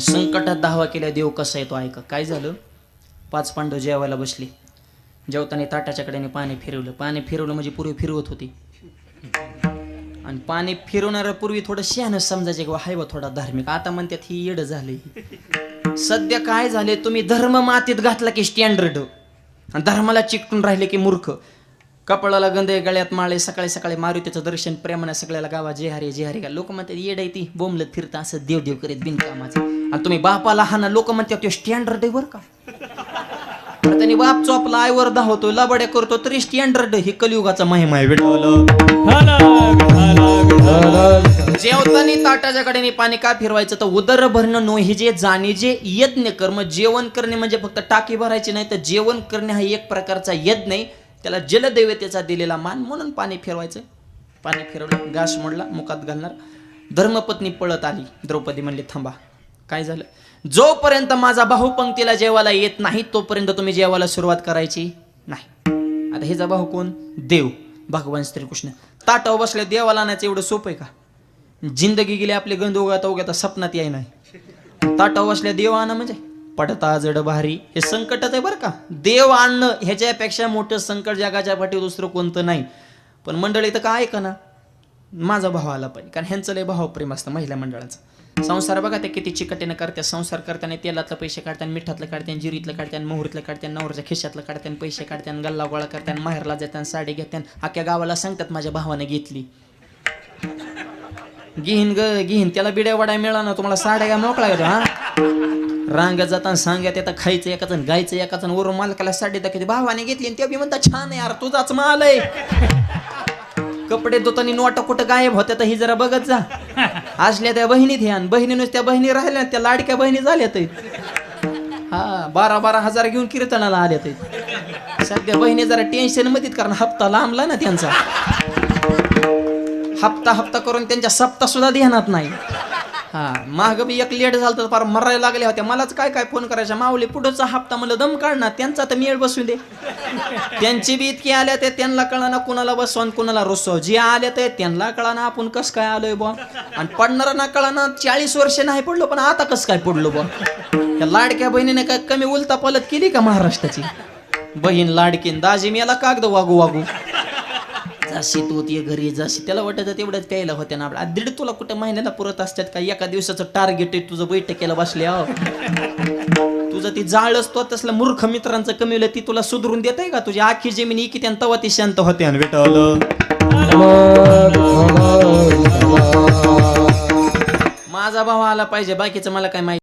संकटात धावा केल्या देव कसा येतो ऐका. काय झालं? पाच पांडव जेवायला बसले. जेवताना ताटाच्या कडेने पाणी फिरवलं. पाणी फिरवलं म्हणजे पूर्वी फिरवत होती. आणि पाणी फिरवणाऱ्या पूर्वी थोडं शहाणं समजायचे किंवा हाय बा थोडा धार्मिक. आता म्हणतात ही येड झाली सध्या काय झाले तुम्ही धर्म मातीत घातला की स्टँडर्ड आणि धर्माला चिकटून राहिले की मूर्ख. कपाळाला गंधे गळ्यात माळे सकाळी सकाळी मारुतीचं दर्शन प्रेमाने सगळ्याला गावा जे हरे जे हरे का लोक म्हणतात येड आहे ती बोमलत फिरता असं देव देव करीत बिनकामाचं आणि तुम्ही बापाला हाना लोक म्हणतात तो स्टँडर्ड वर का त्याने बाप चोपला आयवर धावतो लबड्या करतो तरी स्टँडर्ड हे कलियुगाचा महिमा आहे जेवताना ताटाच्या कडेने पाणी का फिरवायचं तर उदर भरणं नो हे जे जाणे जे यज्ञ कर्म जेवण करणे म्हणजे फक्त टाकी भरायची नाही तर जेवण करणे हा एक प्रकारचा यज्ञ नाही त्याला जलदेवतेचा दिलेला मान म्हणून पाणी फिरवायचं. पाणी फिरवलं घास मोडला मुखात घालणार. धर्मपत्नी पळत आली. द्रौपदी म्हणली थांबा काय झालं? जोपर्यंत माझा भाऊ पंक्तीला जेवायला येत नाही तोपर्यंत तुम्ही जेवायला सुरुवात करायची नाही. आता हे भाऊ कोण? देव भगवान श्रीकृष्ण. ताटावर बसल्या देवाला आणायचं एवढं सोपं आहे का? जिंदगी गेली आपली गंध उगाता उगाता सपनात याय नाही ताटावर बसल्या देव आणा म्हणजे. पडता जड भारी. हे संकटच आहे बरं का. देव आणणं ह्याच्यापेक्षा मोठं संकट जगाच्या पाठी दुसरं कोणतं नाही. पण मंडळी तर काय ऐका ना. माझा भाव आला पाहिजे. कारण ह्यांचं लय भावप्रेम असतं महिला मंडळाचं. संसार बघा ते किती चिकटीनं करतात. संसार करताना तेलातलं पैसे काढताना मिठातलं काढतात जिरीतलं काढतात मोहरीतलं काढतात नवऱ्याच्या खिशातलं काढतात पैसे काढतात गल्ला गोळा करतात माहेरला जातात साडी घेतात. अख्ख्या गावाला सांगतात माझ्या भावाने घेतली. घेईन ग घेईन. त्याला बिड्या वड्या मिळाला ना तुम्हाला साड्या मोकळा घेतो हा? रांगा जाताना सांगा येतं खायचं एकाचं गायचं एकाच वरून मालकाला साडी दाखवते. भावाने घेतली आणि ते बी म्हणतात छान आहे यार तुझाच माल आहे. कपडे धुतानी नोटा कुठं गायब होत्या तर ही जरा बघत जा. असल्या त्या बहिणीत ह्या आणि बहिणीनुस त्या बहिणी राहिल्या त्या लाडक्या बहिणी झाल्या ते हा बारा बारा हजार घेऊन कीर्तनाला आल्या ते सध्या बहिणी जरा टेन्शन मधीत कारण हप्ता लांबला ना त्यांचा. हप्ता हप्ता करून त्यांच्या सप्ता सुद्धा ध्यानात नाही. हा माग बी एक लेट झालं तर फार मरायला लागल्या होत्या. मलाच काय काय फोन करायचा? माऊली पुढचा हप्ता म्हणलं दम काढणार त्यांचा तर मेळ बसू दे. त्यांची बी इतकी आल्या ते त्यांना कळना कुणाला बसवा आणि कुणाला रुसव जे आले ते त्यांना कळाना आपण कस काय आलोय बा आणि पडणारा कळना चाळीस वर्ष नाही पडलो पण आता कस काय पडलो बा त्या लाडक्या बहिणीने काय कमी उलता पलत केली का महाराष्ट्राची? बहीण लाडकीन दाजी मेला कागद वागू वागू. जशी तू ती घरी जशी. त्याला वाटत तेवढ्याच प्यायला होत्या ना आपल्या दीड तुला कुठं महिन्याला पुरत असतात का? एका दिवसाचं टार्गेट आहे तुझं बैठकीला बसल्या तुझं ती जाळ असतो तसला मूर्ख मित्रांचं कमीवलं ती तुला सुधरून देत आहे का? तुझी आखी जमीन इकी त्यान तवा ती शांत होते आणि भेटवलं माझा भाव आला पाहिजे बाकीचं मला काय माहिती